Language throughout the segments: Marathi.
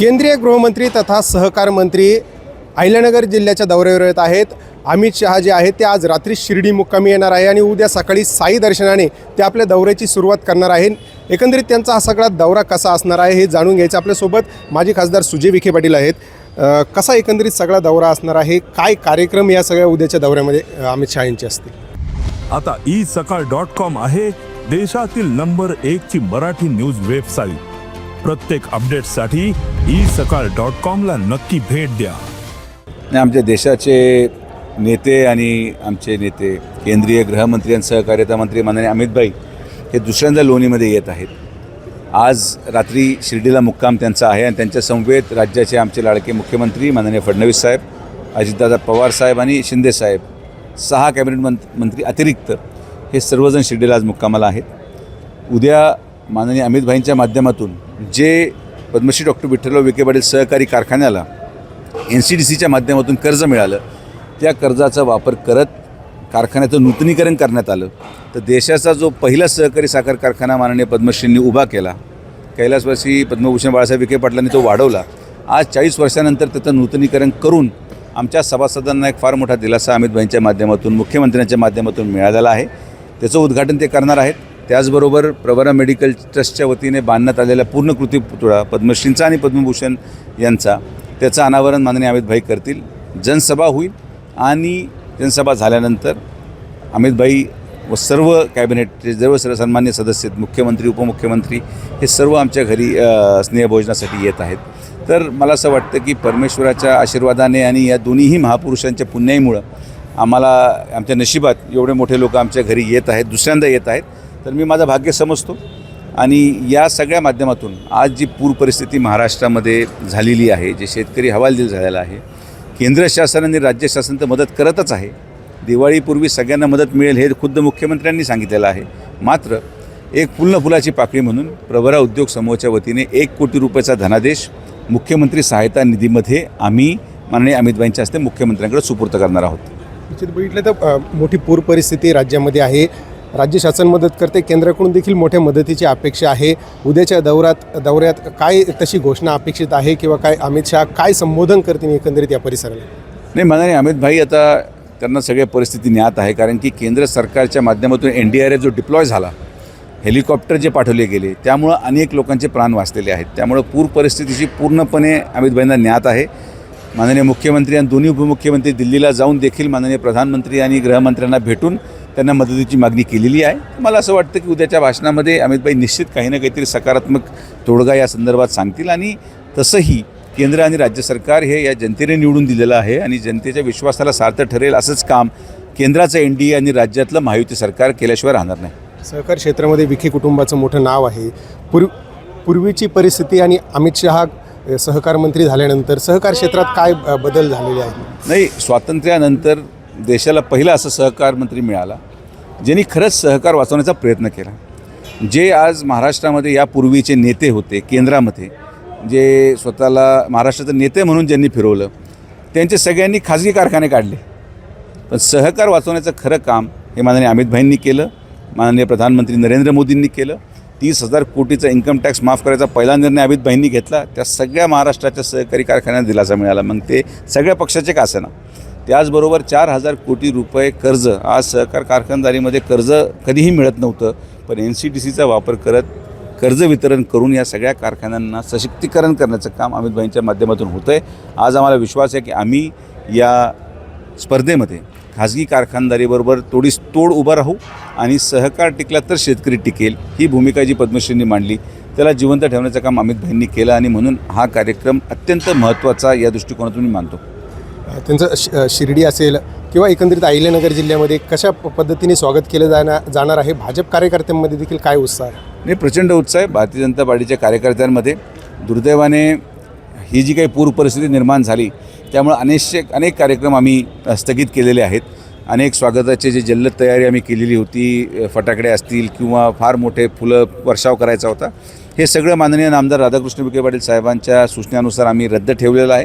केंद्रीय गृहमंत्री तथा सहकार मंत्री अहिल्यानगर जिल्ह्याच्या दौऱ्यावर येत आहेत. अमित शहा जे आहेत ते आज रात्री शिर्डी मुक्कामी येणार आहे आणि उद्या सकाळी साई दर्शनाने ते आपल्या दौऱ्याची सुरुवात करणार आहे एकंदरीत त्यांचा हा सगळा दौरा कसा असणार आहे हे जाणून घ्यायचं आपल्यासोबत. माजी खासदार सुजय विखे पाटील आहेत. कसा एकंदरीत सगळा दौरा असणार आहे काय कार्यक्रम या सगळ्या उद्याच्या दौऱ्यामध्ये अमित शहा यांचे असतील? आता ई सकाळ डॉट कॉम आहे देशातील नंबर एकची मराठी न्यूज वेबसाईट. प्रत्येक अपडेटसाठी ई सकाळ डॉट कॉमला नक्की भेट द्या. आणि आमच्या देशाचे नेते आणि आमचे नेते केंद्रीय गृहमंत्री आणि सहकार्यता मंत्री माननीय अमितभाई हे दुसऱ्यांदा लोणीमध्ये येत आहेत. आज रात्री शिर्डीला मुक्काम त्यांचा आहे आणि त्यांच्या समवेत राज्याचे आमचे लाडके मुख्यमंत्री माननीय फडणवीस साहेब अजितदादा पवार साहेब आणि शिंदे साहेब सहा कॅबिनेट मंत मंत्री अतिरिक्त हे सर्वजण शिर्डीला आज मुक्कामाला आहेत. उद्या माननीय अमितभाईंच्या माध्यमातून जे पद्मश्री डॉक्टर विठ्ठलराव विखे पाटील सहकारी कारखान्याला एन सी डी सीच्या माध्यमातून कर्ज मिळालं त्या कर्जाचा वापर करत कारखान्याचं नूतनीकरण करण्यात आलं. तर देशाचा जो पहिला सहकारी साखर कारखाना माननीय पद्मश्रींनी उभा केला कैलासवासी पद्मभूषण बाळासाहेब विखे पाटलांनी तो वाढवला. आज चाळीस वर्षानंतर त्याचं नूतनीकरण करून आमच्या सभासदांना एक फार मोठा दिलासा अमितभाईंच्या माध्यमातून मुख्यमंत्र्यांच्या माध्यमातून मिळालेला आहे. त्याचं उद्घाटन ते करणार आहेत. त्याचबरोबर प्रवरा मेडिकल ट्रस्टच्या वतीने बांधण्यात आलेला पूर्ण कृती पुतळा पद्मश्रींचा आणि पद्मभूषण यांचा त्याचं अनावरण माननीय अमितभाई करतील. जनसभा होईल आणि जनसभा झाल्यानंतर अमितभाई व सर्व कॅबिनेटचे सर्व सर्व सन्मान्य सदस्य मुख्यमंत्री उपमुख्यमंत्री हे सर्व आमच्या घरी स्नेहभोजनासाठी येत आहेत. तर मला असं वाटतं की परमेश्वराच्या आशीर्वादाने आणि या दोन्हीही महापुरुषांच्या पुण्याईमुळं आम्हाला आमच्या नशिबात एवढे मोठे लोक आमच्या घरी येत आहेत दुसऱ्यांदा येत आहेत. तर मी माझं भाग्य समजतो. आणि या सगळ्या माध्यमातून आज जी पूर परिस्थिती महाराष्ट्रामध्ये झालेली आहे जे शेतकरी हवालदिल झालेला आहे केंद्र शासन आणि राज्य शासन तर मदत करतच आहे. दिवाळीपूर्वी सगळ्यांना मदत मिळेल हे खुद्द मुख्यमंत्र्यांनी सांगितलेलं आहे. मात्र एक पूर्ण फुलाची पाकळी म्हणून प्रवरा उद्योग समूहाच्या वतीने एक कोटी रुपयाचा धनादेश मुख्यमंत्री सहायता निधीमध्ये आम्ही माननीय अमितभाईंच्या हस्ते मुख्यमंत्र्यांकडे सुपूर्त करणार आहोत. निश्चित बघितलं तर मोठी पूर परिस्थिती राज्यामध्ये आहे. राज्य शासन मदत करते. केंद्राकडून देखील मोठ्या मदतीची अपेक्षा आहे. उद्याच्या दौऱ्यात दौऱ्यात काय तशी घोषणा अपेक्षित आहे किंवा काय अमित शहा काय संबोधन करतील एकंदरीत या परिसराला? नाही माननीय अमितभाई आता त्यांना सगळ्या परिस्थिती ज्ञात आहे. कारण की केंद्र सरकारच्या माध्यमातून एन डी आर एफ जो डिप्लॉय झाला हेलिकॉप्टर जे पाठवले गेले त्यामुळं अनेक लोकांचे प्राण वाचलेले आहेत. त्यामुळं पूर परिस्थितीची पूर्णपणे अमितभाईंना ज्ञात आहे. माननीय मुख्यमंत्री आणि दोन्ही उपमुख्यमंत्री दिल्लीला जाऊन देखील माननीय प्रधानमंत्री आणि गृहमंत्र्यांना भेटून त्यांना मदतीची मागणी केलेली आहे. मला असं वाटतं की उद्याच्या भाषणामध्ये अमितभाई निश्चित काही ना काहीतरी सकारात्मक तोडगा या संदर्भात सांगतील आणि तसंही केंद्र आणि राज्य सरकार हे या जनतेने निवडून दिलेलं आहे आणि जनतेच्या विश्वासाला सार्थ ठरेल असंच काम केंद्राचं एन डी ए आणि राज्यातलं महायुती सरकार केल्याशिवाय राहणार नाही. सहकार क्षेत्रामध्ये विखे कुटुंबाचं मोठं नाव आहे. पूर्व पूर्वीची परिस्थिती आणि अमित शहा सहकार मंत्री झाल्यानंतर सहकार क्षेत्रात काय बदल झालेले आहेत? नाही स्वातंत्र्यानंतर देशाला पहिला असं सहकार मंत्री मिळाला ज्यांनी खरंच सहकार वाचवण्याचा प्रयत्न केला. जे आज महाराष्ट्रामध्ये यापूर्वीचे नेते होते केंद्रामध्ये जे स्वतःला महाराष्ट्राचे नेते म्हणून ज्यांनी फिरवलं त्यांचे सगळ्यांनी खाजगी कारखाने काढले. पण सहकार वाचवण्याचं खरं काम हे माननीय अमितभाईंनी केलं माननीय प्रधानमंत्री नरेंद्र मोदींनी केलं. तीस हजार कोटीचा इन्कम टॅक्स माफ करायचा पहिला निर्णय अमितभाईंनी घेतला. त्या सगळ्या महाराष्ट्राच्या सहकारी कारखान्यांना दिलासा मिळाला. मग ते सगळ्या पक्षाचे का असेना? त्याचबरोबर चार हजार कोटी रुपये कर्ज. आज सहकार कारखानदारीमध्ये कर्ज कधीही मिळत नव्हतं पण एन सी टी सीचा वापर करत कर्ज वितरण करून या सगळ्या कारखान्यांना सशक्तीकरण करण्याचं काम अमितभाईंच्या माध्यमातून होतं आहे आज आम्हाला विश्वास आहे की आम्ही या स्पर्धेमध्ये खाजगी कारखानदारीबरोबर थोडी तोड उभा राहू आणि सहकार टिकला तर शेतकरी टिकेल ही भूमिका जी पद्मश्रींनी मांडली त्याला जिवंत ठेवण्याचं काम अमितभाईंनी केलं आणि म्हणून हा कार्यक्रम अत्यंत महत्त्वाचा या दृष्टिकोनातून मी मानतो. त्यांचं श शिर्डी असेल किंवा एकंदरीत अहिल्यानगर जिल्ह्यामध्ये कशा पद्धतीने स्वागत केलं जाणार जाणार आहे? भाजप कार्यकर्त्यांमध्ये देखील काय उत्साह आहे? नाही प्रचंड उत्साह आहे. भारतीय जनता पार्टीच्या कार्यकर्त्यांमध्ये दुर्दैवाने ही जी काही पूर परिस्थिती निर्माण झाली त्यामुळे अनेक अनेक कार्यक्रम आम्ही स्थगित केलेले आहेत. अनेक स्वागताचे जे जल्लद तयारी आम्ही केलेली होती फटाकडे असतील किंवा फार मोठे फुलं वर्षाव करायचा होता हे सगळं माननीय नामदार राधाकृष्ण विखे पाटील साहेबांच्या सूचनेनुसार आम्ही रद्द ठेवलेलं आहे.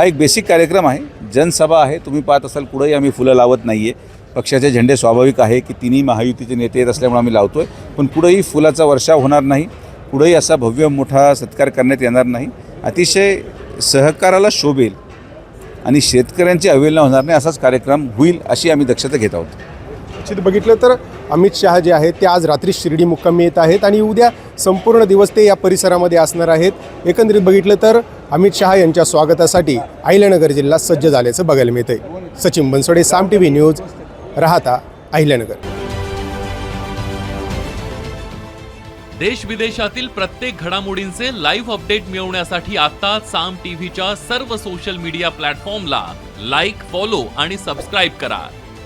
हा एक बेसिक कार्यक्रम आहे. जनसभा आहे. तुम्ही पाहत असाल कुठंही आम्ही फुलं लावत नाही आहे पक्षाचे झेंडे स्वाभाविक आहे की तिन्ही महायुतीचे नेते येत असल्यामुळे आम्ही लावतो आहे पण कुठंही फुलाचा वर्षाव होणार नाही. कुठंही असा भव्य मोठा सत्कार करण्यात येणार नाही. अतिशय सहकाराला शोभेल आणि शेतकऱ्यांची अवहेलना होणार नाही असाच कार्यक्रम होईल अशी आम्ही दक्षता घेत आहोत. बघितलं तर अमित शहा जे आहेत ते आज रात्री शिर्डी मुक्कामी येत आहेत आणि उद्या संपूर्ण दिवस ते या परिसरामध्ये असणार आहेत. एकंदरीत बघितलं तर अमित शहा यांच्या स्वागतासाठी अहिल्यानगर जिल्हा सज्ज झाल्याचं बघायला मिळतंय. Sachin Bansode Saam T V news Rahata Ahilyanagar. देश विदेशातील प्रत्येक घडामोडींचे लाईव्ह अपडेट मिळवण्यासाठी आता साम टीव्हीच्या सर्व सोशल मीडिया प्लॅटफॉर्मला लाईक फॉलो आणि सबस्क्राईब करा.